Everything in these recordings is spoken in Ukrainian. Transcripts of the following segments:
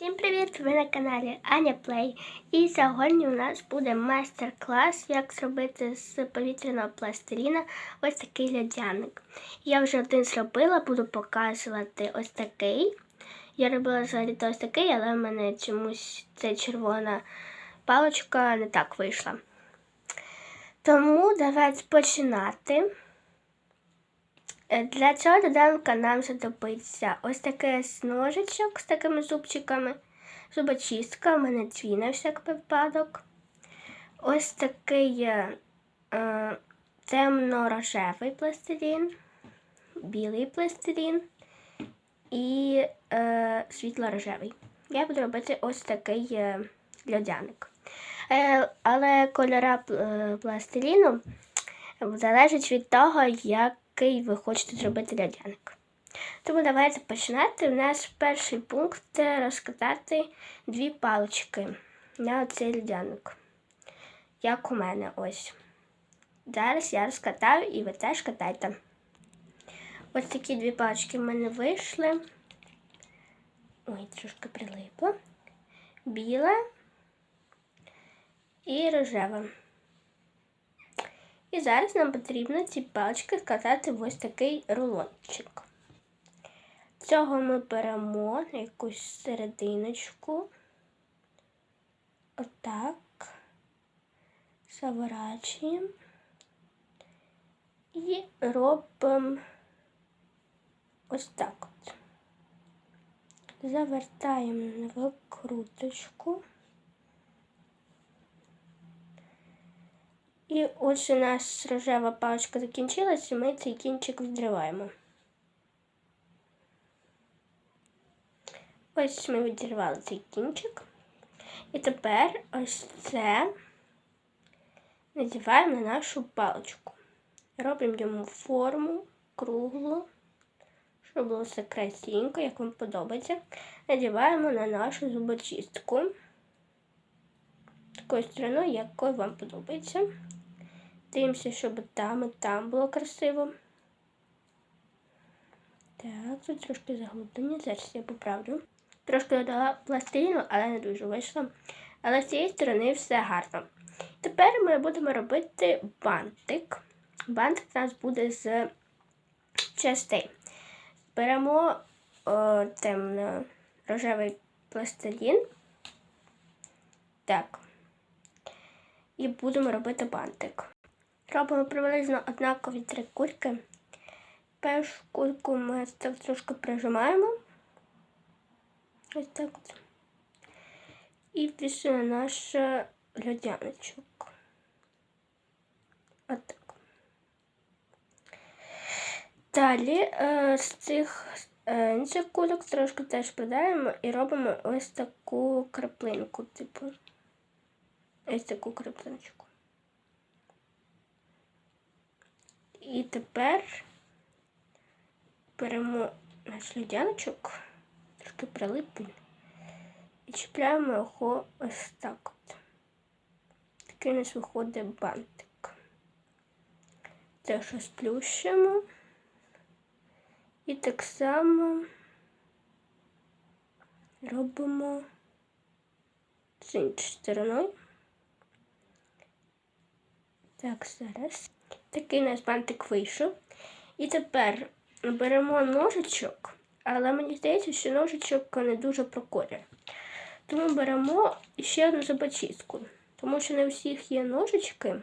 Всім привіт! Ви на каналі Аня Плей. І сьогодні у нас буде майстер-клас, як зробити з повітряного пластиліна ось такий льодяник. Я вже один зробила, буду показувати ось такий. Я робила взагалі ось такий, але в мене чомусь ця червона паличка не так вийшла. Тому давайте починати. Е, Для цього доданка нам знадобиться ось такий ножичок з такими зубчиками, зубочистка, у мене дві на всяк випадок. Ось такий е, е, темно-рожевий пластилін, білий пластилін і е, світло-рожевий. Я буду робити ось такий е, льодяник. Е, але кольора е, пластиліну залежить від того, який ви хочете зробити льодяник. Тому давайте починати. У нас перший пункт це розкатати дві палички на цей льодяник. Як у мене ось. Зараз я розкатаю і ви теж катайте. Ось такі дві палички в мене вийшли. Ой, трошки прилипло. Біла і рожева. І зараз нам потрібно ці палички скатати в ось такий рулончик. Цього ми беремо на якусь серединочку. Отак. Заворачуємо. І робимо ось так от. Завертаємо на викруточку. І ось у нас рожева паличка закінчилась, і ми цей кінчик відриваємо. Ось ми відірвали цей кінчик. І тепер ось це надіваємо на нашу паличку. Робимо йому форму круглу, щоб було все красивенько, як вам подобається. Надіваємо на нашу зубочистку. Такою стороною, якою вам подобається. Дивимося, щоб там і там було красиво. Так, тут трошки заглублення, зараз я поправлю. Трошки додала пластиліну, але не дуже вийшло. Але з цієї сторони все гарно. Тепер ми будемо робити бантик. Бантик у нас буде з частей. Беремо темно рожевий пластилін. Так. І будемо робити бантик. Робимо приблизно однакові три кульки. Першу кульку ми так трошки прижимаємо. Ось так от. І пішли наш льодяничок. Отак. Далі е, з цих е, інших кульок трошки теж придаємо і робимо ось таку краплинку, типу. Ось таку краплиночку. І тепер беремо наш льодяночок, трошки прилипимо і чіпляємо його ось так от. Такий у нас виходить бантик. Теж розплющимо. І так само робимо з іншою стороною. Так, зараз. Такий у нас бантик вийшов. І тепер беремо ножичок, але мені здається, що ножичок не дуже проколює. Тому беремо ще одну зубочистку. Тому що не у всіх є ножички.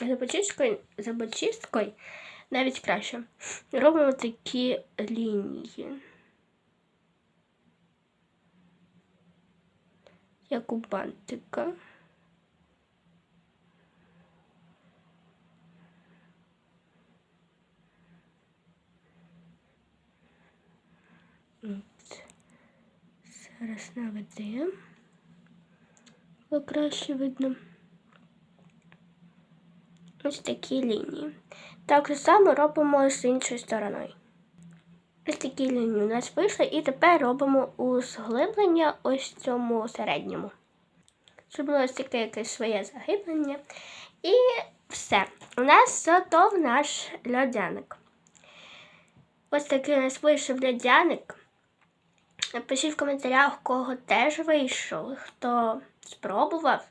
Зубочисткою, зубочисткою навіть краще. Робимо такі лінії. Як у бантика. Зараз наведемо. Бо краще видно. Ось такі лінії. Так само робимо з іншою стороною. Ось такі лінії у нас вийшли, і тепер робимо узглиблення ось цьому середньому. Було ось таке якесь своє заглиблення. І все. У нас готов наш льодяник. Ось такий у нас вийшов льодяник. Напишіть в коментарях, у кого теж вийшов, хто спробував.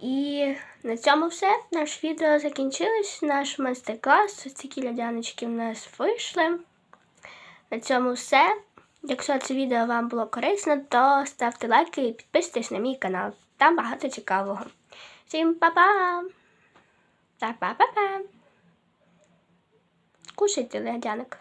І на цьому все. Наше відео закінчилось. Наш майстер-клас. Ось такі льодянички в нас вийшли. На цьому все. Якщо це відео вам було корисно, то ставте лайки і підписуйтесь на мій канал. Там багато цікавого. Всім па-па! Та па-па-па! Кушайте ледяник.